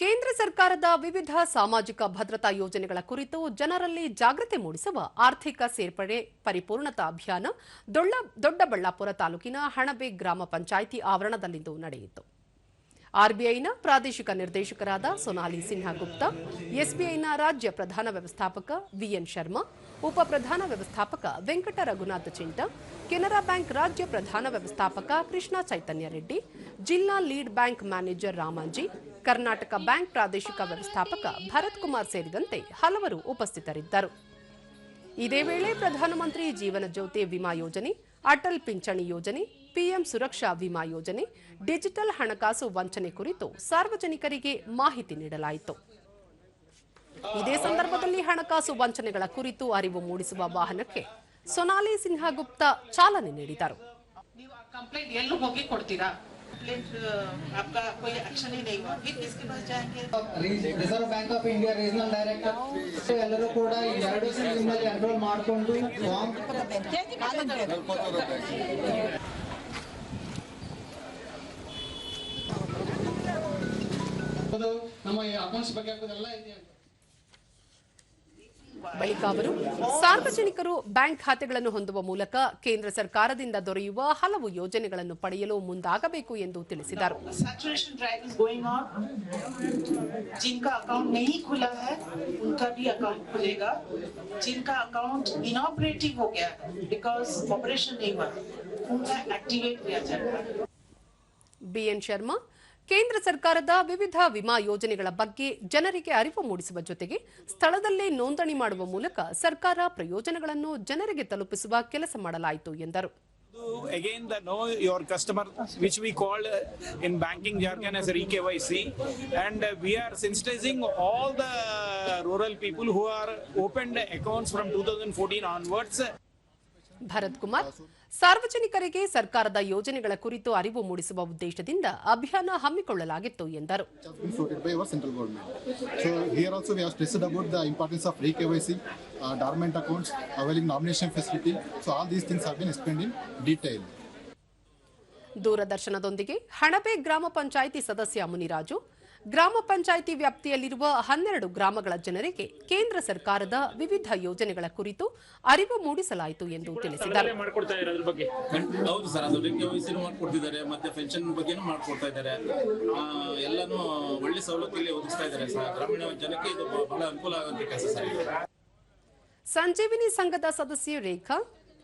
ಕೇಂದ್ರ ಸರ್ಕಾರದ ವಿವಿಧ ಸಾಮಾಜಿಕ ಭದ್ರತಾ ಯೋಜನೆಗಳ ಕುರಿತು ಜನರಲ್ಲಿ ಜಾಗೃತಿ ಮೂಡಿಸುವ ಆರ್ಥಿಕ ಸೇರ್ಪಡೆ ಪರಿಪೂರ್ಣತಾ ಅಭಿಯಾನ ದೊಡ್ಡ ದೊಡ್ಡಬಳ್ಳಾಪುರ ತಾಲೂಕಿನ ಹಣಬೆ ಗ್ರಾಮ ಪಂಚಾಯಿತಿ ಆವರಣದಲ್ಲಿಂದು ನಡೆಯಿತು. ಆರ್ಬಿಐನ ಪ್ರಾದೇಶಿಕ ನಿರ್ದೇಶಕರಾದ ಸೊನಾಲಿ ಸಿನ್ಹಾ ಗುಪ್ತಾ ಎಸ್ಬಿಐನ ರಾಜ್ಯ ಪ್ರಧಾನ ವ್ಯವಸ್ಥಾಪಕ ವಿಎನ್ ಶರ್ಮಾ, ಉಪ ಪ್ರಧಾನ ವ್ಯವಸ್ಥಾಪಕ ವೆಂಕಟ ರಘುನಾಥ ಚಿಂಟ, ಕೆನರಾ ಬ್ಯಾಂಕ್ ರಾಜ್ಯ ಪ್ರಧಾನ ವ್ಯವಸ್ಥಾಪಕ ಕೃಷ್ಣ ಚೈತನ್ಯ ರೆಡ್ಡಿ, ಜಿಲ್ಲಾ lead bank manager Ramanji Karnataka bank ಪ್ರಾದೇಶಿಕ ವ್ಯವಸ್ಥಾಪಕ ಭರತ್ ಕುಮಾರ್ ಸೇರಿದಂತೆ ಹಲವರು ಉಪಸ್ಥಿತರಿದ್ದರು. ಇದೇ ವೇಳೆ ಪ್ರಧಾನಮಂತ್ರಿ ಜೀವನ ಜ್ಯೋತಿ ವಿಮಾ ಯೋಜನೆ, ಅಟಲ್ ಪಿಂಚಣಿ ಯೋಜನೆ, ಪಿಎಂ ಸುರಕ್ಷಾ ವಿಮಾ ಯೋಜನೆ, ಡಿಜಿಟಲ್ ಹಣಕಾಸು ವಂಚನೆ ಕುರಿತು ಸಾರ್ವಜನಿಕರಿಗೆ ಮಾಹಿತಿ ನೀಡಲಾಯಿತು. ಇದೇ ಸಂದರ್ಭದಲ್ಲಿ ಹಣಕಾಸು ವಂಚನೆಗಳ ಕುರಿತು ಅರಿವು ಮೂಡಿಸುವ ವಾಹನಕ್ಕೆ ಸೊನಾಲಿ ಸಿನ್ಹಾ ಗುಪ್ತಾ ಚಾಲನೆ ನೀಡಿದರು. ನೀವು ಆ ಕಂಪ್ಲೇಂಟ್ ಎಲ್ಲೂ ಹೋಗಿ ಕೊಡ್ತೀರಾ ಕಂಪ್ಲೇಂಟ್ आपका कोई एक्शन ही नहीं हुआ फिर किसके पास जाएंगे Reserve Bank of India regional director ಎಲ್ಲರೂ ಕೂಡ ಈ ಎರಡು ಸ್ಕೀಮ್ನಲ್ಲಿ ಎನ್ರೋಲ್ ಮಾಡಿಕೊಂಡು ಫಾರ್ಮ್ ಅದು ನಮ್ಮ ಅಕೌಂಟ್ಸ್ ಬಗ್ಗೆ ಆಗೋದೆಲ್ಲ ಇದೆ ಅಂತ ಬಳಿಕ ಅವರು ಸಾರ್ವಜನಿಕರು ಬ್ಯಾಂಕ್ ಖಾತೆಗಳನ್ನು ಹೊಂದುವ ಮೂಲಕ ಕೇಂದ್ರ ಸರ್ಕಾರದಿಂದ ದೊರೆಯುವ ಹಲವು ಯೋಜನೆಗಳನ್ನು ಪಡೆಯಲು ಮುಂದಾಗಬೇಕು ಎಂದು ತಿಳಿಸಿದರು. ಬಿಎನ್ ಶರ್ಮಾ ಕೇಂದ್ರ ಸರ್ಕಾರದ ವಿವಿಧ ವಿಮಾ ಯೋಜನೆಗಳ ಬಗ್ಗೆ ಜನರಿಗೆ ಅರಿವು ಮೂಡಿಸುವ ಜೊತೆಗೆ ಸ್ಥಳದಲ್ಲೇ ನೋಂದಣಿ ಮಾಡುವ ಮೂಲಕ ಸರ್ಕಾರ ಪ್ರಯೋಜನಗಳನ್ನು ಜನರಿಗೆ ತಲುಪಿಸುವ ಕೆಲಸ ಮಾಡಲಾಯಿತು ಎಂದರು again the know your customer which we call uh, in banking jargon as re-KYC and uh, we are sensitizing all the rural people who are opened accounts from 2014 onwards bharat Kumar ಸಾರ್ವಜನಿಕರಿಗೆ ಸರ್ಕಾರದ ಯೋಜನೆಗಳ ಕುರಿತು ಅರಿವು ಮೂಡಿಸುವ ಉದ್ದೇಶದಿಂದ ಅಭಿಯಾನ ಹಮ್ಮಿಕೊಳ್ಳಲಾಗಿತ್ತು ಎಂದರು. ದೂರದರ್ಶನದೊಂದಿಗೆ ಹಣಬೆ ಗ್ರಾಮ ಪಂಚಾಯಿತಿ ಸದಸ್ಯ ಮುನಿರಾಜು ಗ್ರಾಮ ಪಂಚಾಯಿತಿ ವ್ಯಾಪ್ತಿಯಲ್ಲಿರುವ ಹನ್ನೆರಡು ಗ್ರಾಮಗಳ ಜನರಿಗೆ ಕೇಂದ್ರ ಸರ್ಕಾರದ ವಿವಿಧ ಯೋಜನೆಗಳ ಕುರಿತು ಅರಿವು ಮೂಡಿಸಲಾಯಿತು ಎಂದು ತಿಳಿಸಿದ್ದಾರೆ. ಹೌದು ಸರ್ ಅದು ಕೆ ವೈ ಸಿನೂ ಮಾಡ್ಕೊಡ್ತಿದ್ದಾರೆ ಮತ್ತೆ ಪೆನ್ಷನ್ ಬಗ್ಗೆನೂ ಮಾಡ್ಕೊಡ್ತಾ ಇದ್ದಾರೆ. ಆ, ಎಲ್ಲಾನು ಒಳ್ಳೆ ಸವಲತ್ತಲ್ಲಿ ಒದಗಿಸ್ತಾ ಇದ್ದಾರೆ ಸರ್. ಗ್ರಾಮೀಣ ಜನಕ್ಕೆ ಇದು ಬಹಳ ಅನುಕೂಲ ಆಗುವಂತ ಕೆಲಸ ಸರ್ ಸಂಜೀವಿನಿ ಸಂಘದ ಸದಸ್ಯೆ ರೇಖಾ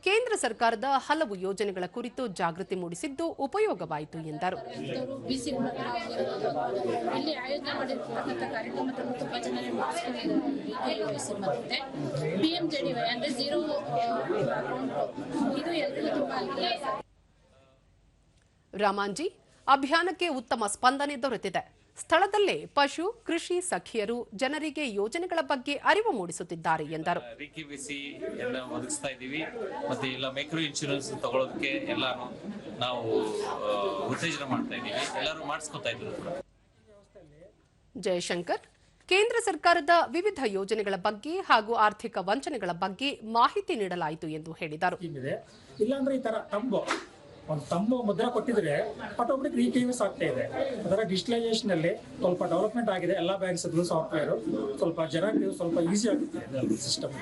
ಕೇಂದ್ರ ಸರ್ಕಾರದ ಹಲವು ಯೋಜನೆಗಳ ಕುರಿತು ಜಾಗೃತಿ ಮೂಡಿಸಿದ್ದು ಉಪಯೋಗವಾಯಿತು ಎಂದರು. ರಾಮಾಂಜಿ ಅಭಿಯಾನಕ್ಕೆ ಉತ್ತಮ ಸ್ಪಂದನೆ ದೊರೆತಿದೆ. ಸ್ಥಳದಲ್ಲೇ ಪಶು ಕೃಷಿ ಸಖಿಯರು ಜನರಿಗೆ ಯೋಜನೆಗಳ ಬಗ್ಗೆ ಅರಿವು ಮೂಡಿಸುತ್ತಿದ್ದಾರೆ ಎಂದರು. ರಿಕಿವಿಸಿ ಎಲ್ಲ ಒದಗಿಸ್ತಾ ಇದ್ದೀವಿ. ಮತ್ತೆ ಎಲ್ಲ ಮೈಕ್ರೋ ಇನ್ಶೂರೆನ್ಸ್ ತಗೊಳ್ಳೋದಕ್ಕೆ ಎಲ್ಲಾನು ನಾವು ಉತ್ತೇಜನ ಮಾಡ್ತಾ ಇದ್ದೀವಿ. ಎಲ್ಲರೂ ಮಾಡಿಸ್ಕೊತಾ ಇದ್ರು ಜಯಶಂಕರ್ ಕೇಂದ್ರ ಸರ್ಕಾರದ ವಿವಿಧ ಯೋಜನೆಗಳ ಬಗ್ಗೆ ಹಾಗೂ ಆರ್ಥಿಕ ವಂಚನೆಗಳ ಬಗ್ಗೆ ಮಾಹಿತಿ ನೀಡಲಾಯಿತು ಎಂದು ಹೇಳಿದರು. ಒಂದು ತಮ್ಮ ಮುದ್ರೆ ಕೊಟ್ಟಿದ್ರೆ ಆಟೋಮೆಟಿಕ್ ರೀಕೇವಿಸ್ ಆಗ್ತಾ ಇದೆ. ಅದರ ಡಿಜಿಟಲೈಸೇಷನ್ ಅಲ್ಲಿ ಸ್ವಲ್ಪ ಡೆವಲಪ್ಮೆಂಟ್ ಆಗಿದೆ. ಎಲ್ಲ ಬ್ಯಾಂಕ್ಸ್ ಸಾಫ್ಟ್ವೇರ್ ಸ್ವಲ್ಪ ಜನಕ್ಕೆ ಸ್ವಲ್ಪ ಈಸಿ ಆಗುತ್ತೆ ಸಿಸ್ಟಮ್